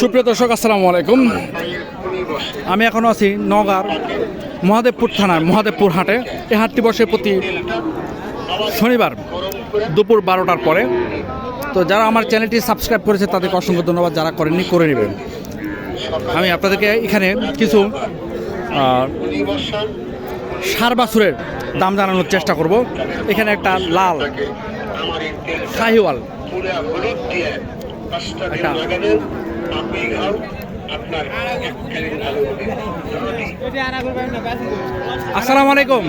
সুপ্রিয় দর্শক, আসসালামু আলাইকুম। আমি এখনও আছি নগার মহাদেবপুর থানার মহাদেবপুর হাটে। এই হাটটি বসে প্রতি শনিবার দুপুর বারোটার পরে। তো যারা আমার চ্যানেলটি সাবস্ক্রাইব করেছে, তাদেরকে অসংখ্য ধন্যবাদ, যারা করেননি করে নেবেন। আমি আপনাদেরকে এখানে কিছু সার বাছুরের দাম জানানোর চেষ্টা করব। এখানে একটা লাল শাহিওয়াল। একটা আসসালামু আলাইকুম।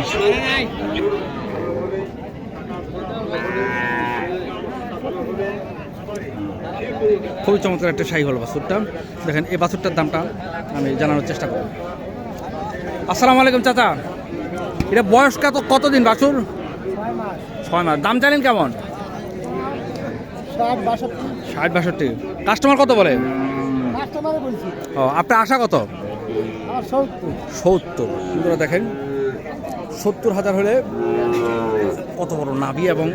খুবই চমৎকার একটা শাহি হল বাছুরটা। দেখেন, এই বাছুরটার দামটা আমি জানানোর চেষ্টা করব। আসসালামু আলাইকুম, চাচা। এটা বয়স কত কতদিন বাছুর? ছয় মাস। দাম জানেন কেমন? ষাট বাষট্টি। কাস্টমার কত বলে? ও আপনার আশা কত? সত্তর। সত্তর। দেখেন। সত্তর হাজার হলে কত বড় নাভি এবং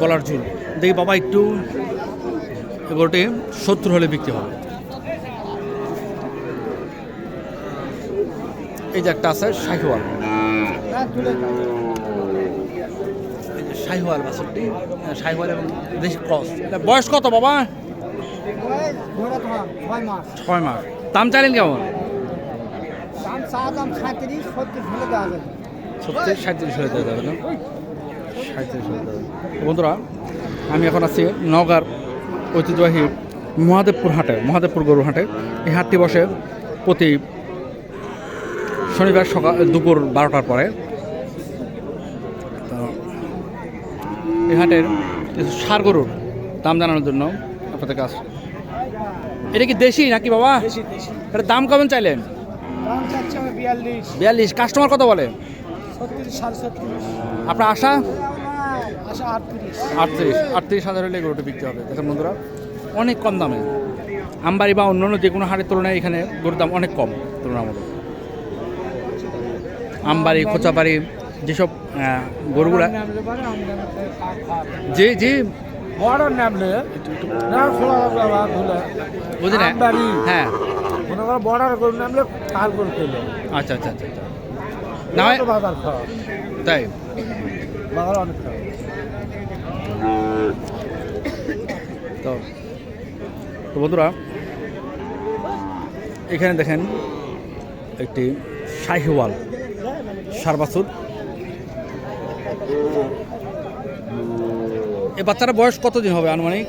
গলার ঝুল দেখি বাবা একটু এগুলোটি সত্তর হলে বিক্রি হবে। এই যে একটা আছে শাহিওয়াল। এক জুড়ে এই যে শাহিওয়াল বাছরটি শাহিওয়াল এবং দেশি ক্রস। বয়স কত বাবা? ছয় মাস। দাম চাইলেন কেমন? সত্যি সাঁত্রিশ হয়ে দেওয়া যাবে না? সাঁত্রিশ হয়ে যাবে। বন্ধুরা আমি এখন আছি নওগাঁর ঐতিহ্যবাহী মহাদেবপুর হাটে মহাদেবপুর গরুর হাটে। এই হাটটি বসে প্রতি শনিবার সকাল দুপুর বারোটার পরে তো এই হাটের কিছু সার গরুর দাম জানানোর জন্য আপনাদের কাছে। এটা কি দেশি নাকি বাবা? এটা দাম কেমন চাইলেন? বিয়াল্লিশ। কাস্টমার কত বলে? আপনার আশা? আটত্রিশ। আটত্রিশ হাজার হলে গরুটি বিক্রি হবে। দেখেন বন্ধুরা অনেক কম দামে। আমবাড়ি বা অন্যান্য যে কোনো হাটের তুলনায় এখানে গরুর দাম অনেক কম তুলনামূলক। আমবাড়ি খোঁচাবাড়ি যেসব গরুগুলা। যে যে বড় নামলে না খোলা বাবা ধুলে বুঝি হ্যাঁ। মনে করো বর্ডার করে নামলে কাল করে খেলো আচ্ছা আচ্ছা আচ্ছা আচ্ছা। না বাজার খাওয়া। তাই? বাজার অনেক খাওয়া। তো তো বন্ধুরা এখানে দেখেন একটি শাহিওয়াল সারবাসুর। এই বাচ্চাটার বয়স কতদিন হবে, আনুমানিক?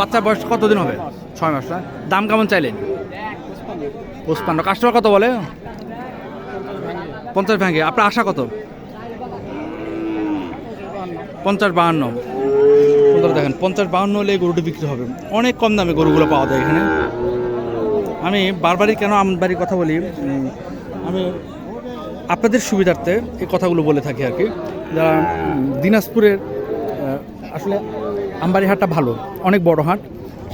বাচ্চার বয়স কতদিন হবে? ছয় মাস দাম কেমন চাইলেন? পুষ্পান্ন কাস্টমার কত বলে? পঞ্চাশ ভ্যাঙ্গে আপনার আশা কত? পঞ্চাশ বাহান্ন। দেখেন, পঞ্চাশ বাহান্ন হলে গরুটি বিক্রি হবে। অনেক কম দামে গরুগুলো পাওয়া যায় এখানে। আমি বারবারই কেন আমবাড়ির কথা বলি? আমি আপনাদের সুবিধার্থে এই কথাগুলো বলে থাকি আর কি। যারা দিনাজপুরের আসলে আমবাড়ি হাটটা ভালো, অনেক বড় হাট,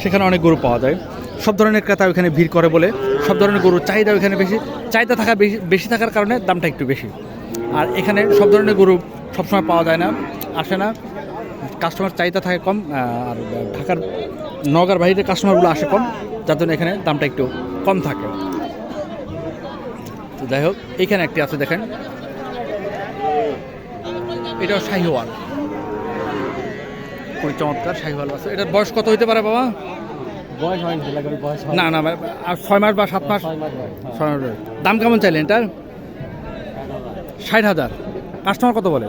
সেখানে অনেক গরু পাওয়া যায়। সব ধরনের ক্রেতা ওখানে ভিড় করে বলে, সব ধরনের গরুর চাহিদা ওখানে বেশি, চাহিদা থাকা বেশি বেশি থাকার কারণে দামটা একটু বেশি। আর এখানে সব ধরনের গরু সবসময় পাওয়া যায় না, আসে না। কাস্টমার চাহিদা থাকে কম আর ঢাকার নগার বাইরের কাস্টমারগুলো আসে কম, যার জন্য এখানে দামটা একটু কম থাকে। যাই হোক এখানে একটি আছে দেখেন। এটাও শাহিওয়াল। খুবই চমৎকার শাহিওয়াল আছে। এটার বয়স কত হইতে পারে বাবা? না না। মানে আর ছয় মাস বা সাত মাস? ছয় মাস বয়স। দাম কেমন চাইলেন এটার? ষাট হাজার। কাস্টমার কত বলে?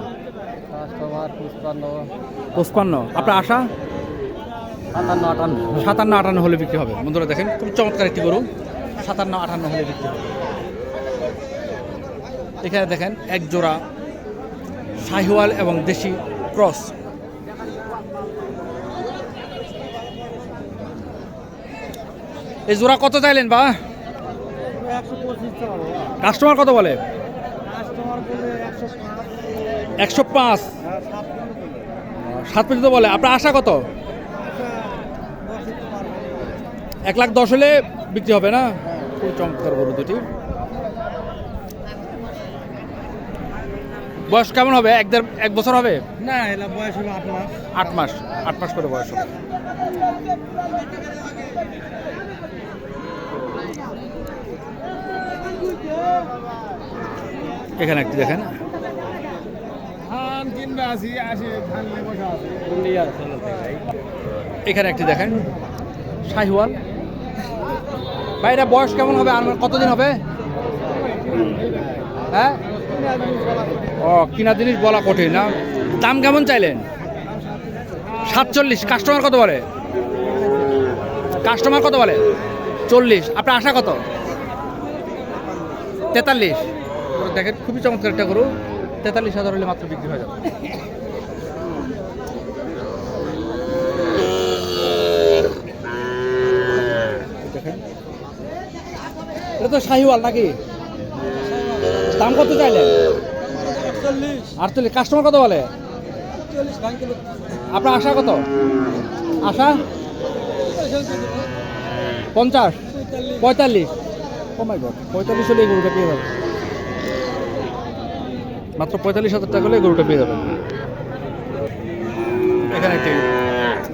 পঁচপান্ন। আপনার আশা? সাতান্ন আটান্ন। সাতান্ন আটান্ন হলে বিক্রি হবে। বন্ধুরা দেখেন খুব চমৎকার একটি গরু। সাতান্ন আটান্ন হলে বিক্রি হবে। এখানে দেখেন এক জোড়া শাহিওয়াল এবং দেশি ক্রস। এই জোড়া কত চাইলেন বা? কাস্টমার কত বলে? একশো পাঁচ। হ্যাঁ, সাত। পর্যন্ত বলে। আপনার আশা কত। এক লাখ দশ হলে বিক্রি হবে না? খুব চমৎকার গরু দুটি বয়স কেমন হবে? এক দেড় এক বছর হবে? না এলা বয়স হলো আট মাস। আট মাস। আট মাস করে বয়স হবে। এখানে একটি দেখেন। এখানে একটি দেখেন। শাহিওয়াল। ভাই এটা বয়স কেমন হবে? আর কতদিন হবে? হ্যাঁ? ও, কিনা জিনিস বলা কঠিন, না? দাম কেমন চাইলেন? সাতচল্লিশ কাস্টমার কত বলে? কাস্টমার কত বলে? চল্লিশ, আপনার আশা কত? তেতাল্লিশ। দেখেন, খুবই চমৎকার একটা গরু। তেতাল্লিশ হাজার হলে মাত্র বিক্রি হয়ে যাবে। এটা তো শাহিওয়াল নাকি? দাম কত চাইলেন? আটচল্লিশ। কাস্টমার কত বলে? আপনার আশা কত? আশা? পঞ্চাশ? পঁয়তাল্লিশ। ও মাই গড পঁয়তাল্লিশ হলে এই গরুটা পেয়ে যাবে মাত্র পঁয়তাল্লিশ হাজার টাকা হলে এই গরুটা পেয়ে যাবেন। এখানে একটি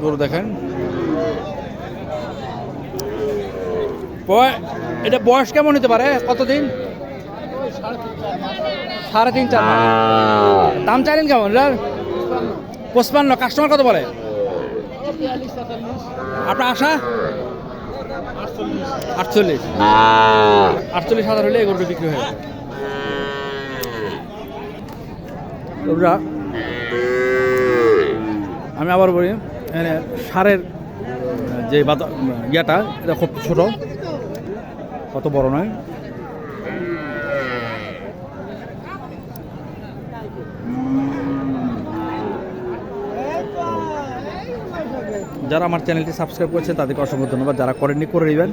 গরু দেখেন। এটা বয়স কেমন হতে পারে? কতদিন? সাড়ে তিন চার। দাম চাইলেন কেমন? পঁচপান্ন। কাস্টমার কত বলে? আপনার আশা? আটচল্লিশ। আটচল্লিশ হাজার হলে গরুটা বিক্রি হয়ে যাবে। আমি আবার বলি এখানে সারের যে বাতা ইয়েটা এটা খুব ছোট। কত বড় নয়? যারা আমার চ্যানেলটি সাবস্ক্রাইব করেছেন তাদেরকে অসংখ্য ধন্যবাদ। যারা করেননি, করে নেবেন।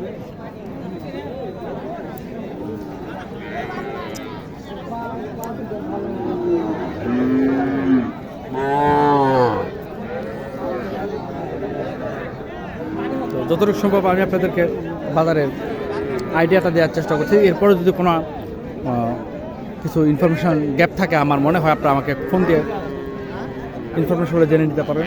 যতটুকু সম্ভব আমি আপনাদেরকে বাজারের আইডিয়াটা দেওয়ার চেষ্টা করছি। এরপরে যদি কোনো কিছু ইনফরমেশান গ্যাপ থাকে, আমার মনে হয় আপনারা আমাকে ফোন দিয়ে ইনফরমেশনগুলো জেনে নিতে পারেন